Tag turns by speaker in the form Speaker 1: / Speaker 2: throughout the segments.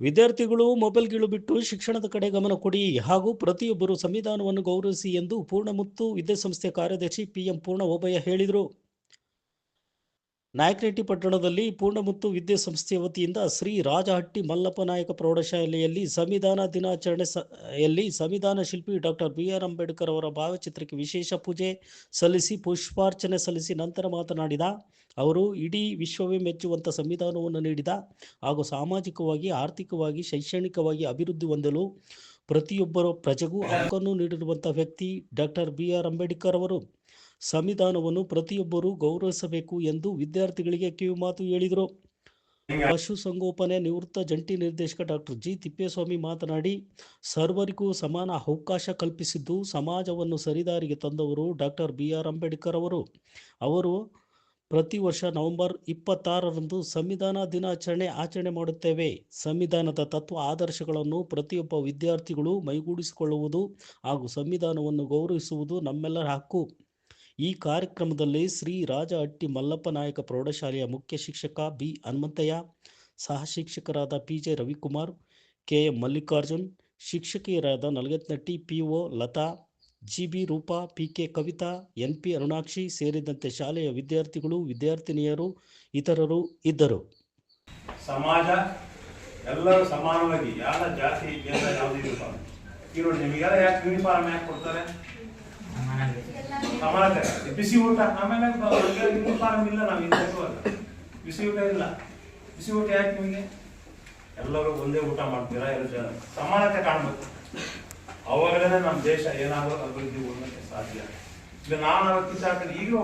Speaker 1: ವಿದ್ಯಾರ್ಥಿಗಳು ಮೊಬೈಲ್ಗಳು ಬಿಟ್ಟು ಶಿಕ್ಷಣದ ಕಡೆ ಗಮನ ಕೊಡಿ ಹಾಗೂ ಪ್ರತಿಯೊಬ್ಬರು ಸಂವಿಧಾನವನ್ನು ಗೌರವಿಸಿ ಎಂದು ಪೂರ್ಣಮುತ್ತು ವಿದ್ಯಾಸಂಸ್ಥೆ ಕಾರ್ಯದರ್ಶಿ ಪಿಎಂ ಪೂರ್ಣ ಓಬಯ್ಯ ಹೇಳಿದರು. ನಾಯಕನಹಟ್ಟಿ ಪಟ್ಟಣದಲ್ಲಿ ಪೂರ್ಣಮುತ್ತು ವಿದ್ಯಾಸಂಸ್ಥೆಯ ವತಿಯಿಂದ ಶ್ರೀ ರಾಜಹಟ್ಟಿ ಮಲ್ಲಪ್ಪ ನಾಯಕ ಪ್ರೌಢಶಾಲೆಯಲ್ಲಿ ಸಂವಿಧಾನ ದಿನಾಚರಣೆ ಯಲ್ಲಿ ಸಂವಿಧಾನ ಶಿಲ್ಪಿ ಡಾಕ್ಟರ್ ಬಿ ಆರ್ ಅಂಬೇಡ್ಕರ್ ಅವರ ಭಾವಚಿತ್ರಕ್ಕೆ ವಿಶೇಷ ಪೂಜೆ ಸಲ್ಲಿಸಿ ಪುಷ್ಪಾರ್ಚನೆ ಸಲ್ಲಿಸಿ ನಂತರ ಮಾತನಾಡಿದ ಅವರು, ಇಡೀ ವಿಶ್ವವೇ ಮೆಚ್ಚುವಂಥ ಸಂವಿಧಾನವನ್ನು ನೀಡಿದ ಹಾಗೂ ಸಾಮಾಜಿಕವಾಗಿ, ಆರ್ಥಿಕವಾಗಿ, ಶೈಕ್ಷಣಿಕವಾಗಿ ಅಭಿವೃದ್ಧಿ ಹೊಂದಲು ಪ್ರತಿಯೊಬ್ಬರ ಪ್ರಜೆಗೂ ಹಕ್ಕನ್ನು ನೀಡಿರುವಂಥ ವ್ಯಕ್ತಿ ಡಾಕ್ಟರ್ ಬಿ ಆರ್ ಅಂಬೇಡ್ಕರ್ ಅವರು. ಸಂವಿಧಾನವನ್ನು ಪ್ರತಿಯೊಬ್ಬರೂ ಗೌರವಿಸಬೇಕು ಎಂದು ವಿದ್ಯಾರ್ಥಿಗಳಿಗೆ ಕಿವಿಮಾತು ಹೇಳಿದರು. ಪಶುಸಂಗೋಪನೆ ನಿವೃತ್ತ ಜಂಟಿ ನಿರ್ದೇಶಕ ಡಾಕ್ಟರ್ ಜಿ. ತಿಪ್ಪೇಸ್ವಾಮಿ ಮಾತನಾಡಿ ಸರ್ವರಿಗೂ ಸಮಾನ ಅವಕಾಶ ಕಲ್ಪಿಸಿದ್ದು ಸಮಾಜವನ್ನು ಸರಿದಾರಿಗೆ ತಂದವರು ಡಾಕ್ಟರ್ ಬಿ. ಆರ್. ಅಂಬೇಡ್ಕರ್ ಅವರು. ಅವರು ಪ್ರತಿ ವರ್ಷ ನವೆಂಬರ್ ಇಪ್ಪತ್ತಾರರಂದು ಸಂವಿಧಾನ ದಿನಾಚರಣೆ ಆಚರಣೆ ಮಾಡುತ್ತೇವೆ. ಸಂವಿಧಾನದ ತತ್ವ ಆದರ್ಶಗಳನ್ನು ಪ್ರತಿಯೊಬ್ಬ ವಿದ್ಯಾರ್ಥಿಗಳು ಮೈಗೂಡಿಸಿಕೊಳ್ಳುವುದು ಹಾಗೂ ಸಂವಿಧಾನವನ್ನು ಗೌರವಿಸುವುದು ನಮ್ಮೆಲ್ಲರ ಹಕ್ಕು. ಈ ಕಾರ್ಯಕ್ರಮದಲ್ಲಿ ಶ್ರೀ ರಾಜಹಟ್ಟಿ ಮಲ್ಲಪ್ಪ ನಾಯಕ ಪ್ರೌಢಶಾಲೆಯ ಮುಖ್ಯ ಶಿಕ್ಷಕ ಬಿ ಹನುಮಂತಯ್ಯ, ಸಹ ಶಿಕ್ಷಕರಾದ P J Ravikumar K M Mallikarjun, ಶಿಕ್ಷಕಿಯರಾದ ನಲಗತ್ನಟ್ಟಿ P O Latha G B Roopa P K Kavitha N P Arunakshi ಸೇರಿದಂತೆ ಶಾಲೆಯ ವಿದ್ಯಾರ್ಥಿಗಳು, ವಿದ್ಯಾರ್ಥಿನಿಯರು, ಇತರರು ಇದ್ದರು.
Speaker 2: ಸಮಾಜ ಎಲ್ಲರೂ ಸಮಾನವಾಗಿ ಯಾವ ಜಾತಿ ಯಾವುದೇ ನೋಡಿ ನಿಮಗೆಲ್ಲ ಯಾಕೆ ಯೂನಿಫಾರ್ಮ್ ಯಾಕೆ ಕೊಡ್ತಾರೆ? ಬಿಸಿ ಊಟ, ಆಮೇಲೆ ಯೂನಿಫಾರ್ಮ್ ಇಲ್ಲ ನಾವು ಬಿಸಿ ಊಟ ಇಲ್ಲ. ಬಿಸಿ ಊಟ ಯಾಕೆ ನಿಮಗೆ? ಎಲ್ಲರೂ ಒಂದೇ ಊಟ ಮಾಡ್ತೀರಾ, ಎರಡು ಜನ? ಸಮಾನತೆ ಕಾಣ್ಬೇಕು. ಅವಾಗಲೇ ನಮ್ಮ ದೇಶ ಏನಾದರೂ ಅಭಿವೃದ್ಧಿ ಹೊಂದಕ್ಕೆ ಸಾಧ್ಯ. ಈಗ ನಾನು ಅವತ್ತು ಹಾಕಿದ್ರೆ ಈಗಲೂ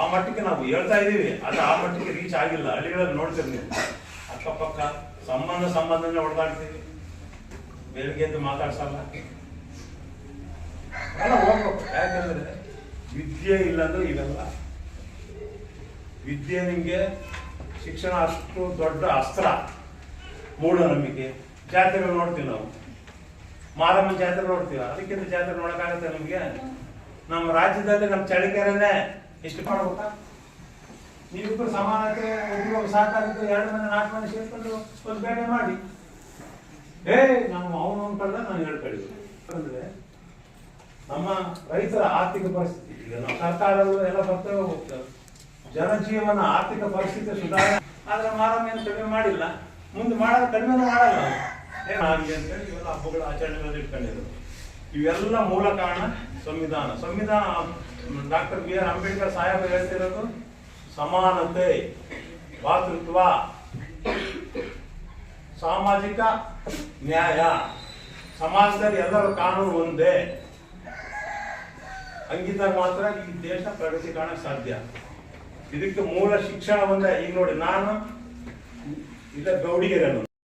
Speaker 2: ಆ ಮಟ್ಟಕ್ಕೆ ನಾವು ಹೇಳ್ತಾ ಇದ್ದೀವಿ ಅದು ಆ ಮಟ್ಟಕ್ಕೆ ರೀಚ್ ಆಗಿಲ್ಲ. ಹಳ್ಳಿಗಳಲ್ಲಿ ನೋಡ್ತೀರಿ ನೀವು. ಅಕ್ಕಪಕ್ಕ, ಸಂಬಂಧ, ಸಂಬಂಧನೇ ಹೊಡೆದಾಡ್ತೀವಿ ಬೆಳಿಗ್ಗೆ ಎದ್ದು ಮಾತಾಡ್ಸಲ್ಲ. ಎಲ್ಲ ಹೋಗ್ಬೇಕು. ಯಾಕಂದ್ರೆ ವಿದ್ಯೆ ಇಲ್ಲಂದ್ರೆ ಇವೆಲ್ಲ ವಿದ್ಯೆ ನಿಮಗೆ ಶಿಕ್ಷಣ ಅಷ್ಟು ದೊಡ್ಡ ಅಸ್ತ್ರ. ಮೂಢನಂಬಿಕೆ ಜಾತ್ರೆಗಳು ನೋಡ್ತೀವಿ ನಾವು. ಮಾರಮ್ಮ ಜಾತ್ರೆ ನೋಡ್ತೀವಿ? ಅದಕ್ಕಿಂತ ಜಾತ್ರೆ ನೋಡಕ್ಕಾಗತ್ತೆ ನಿಮಗೆ? ನಮ್ಮ ರಾಜ್ಯದಲ್ಲಿ ನಮ್ಮ ಚಳಿಕೆರನ್ನೇ ಎಷ್ಟು ಮಾಡ್ಬೇಕಾ ನೀವಿಬ್ಬರು ಸಮಾನತೆ ಒಬ್ಬರು ಸಾಕಾಗಿದ್ದು ಎರಡು ಮಂದಿ, ನಾಲ್ಕು ಮಂದಿ ಸೇರ್ಕೊಂಡು ಒಂದು ಬೇಟೆ ಮಾಡಿ. ಏ ನಮ್ಮ ಅವನು ಅನ್ಕಳ್ದ ನಾನು ಹೇಳ್ಕೊಳ್ಳಿ ಅಂದ್ರೆ ನಮ್ಮ ರೈತರ ಆರ್ಥಿಕ ಪರಿಸ್ಥಿತಿ. ಈಗ ನಮ್ಮ ಸರ್ಕಾರಗಳು ಎಲ್ಲ ಬರ್ತವೆ ಹೋಗ್ತವೆ ಜನಜೀವನ ಆರ್ಥಿಕ ಪರಿಸ್ಥಿತಿ ಸುಧಾರಣೆ ಆದ್ರೆ ಮಾರಮ್ಮ ಏನು ಕಡಿಮೆ ಮಾಡಿಲ್ಲ. ಮುಂದೆ ಮಾಡೋದು ಕಡಿಮೆ ಮಾಡಲ್ಲ ಅಂತೇಳಿ ಇವೆಲ್ಲ ಹಬ್ಬಗಳ ಆಚರಣೆಗಳನ್ನು ಇಟ್ಕೊಂಡಿದ್ರು. ಇವೆಲ್ಲ ಮೂಲ ಕಾರಣ ಸಂವಿಧಾನ. ಸಂವಿಧಾನ, doctor B R Ambedkar Saheb ಹೇಳ್ತಿರೋದು, ಸಮಾನತೆ, ಭಾತೃತ್ವ, ಸಾಮಾಜಿಕ ನ್ಯಾಯ. ಸಮಾಜದಲ್ಲಿ ಎಲ್ಲರ ಕಾನೂನು ಒಂದೇ. ಹಂಗಿದ್ದಾಗ ಮಾತ್ರ ಈ ದೇಶ ಪ್ರಗತಿ ಕಾಣ ಸಾಧ್ಯ. ಇದಕ್ಕೆ ಮೂಲ ಶಿಕ್ಷಣ ಈಗ ನೋಡಿ, ನಾನು ಇಲ್ಲ ಗೌಡಿಗೆರೆ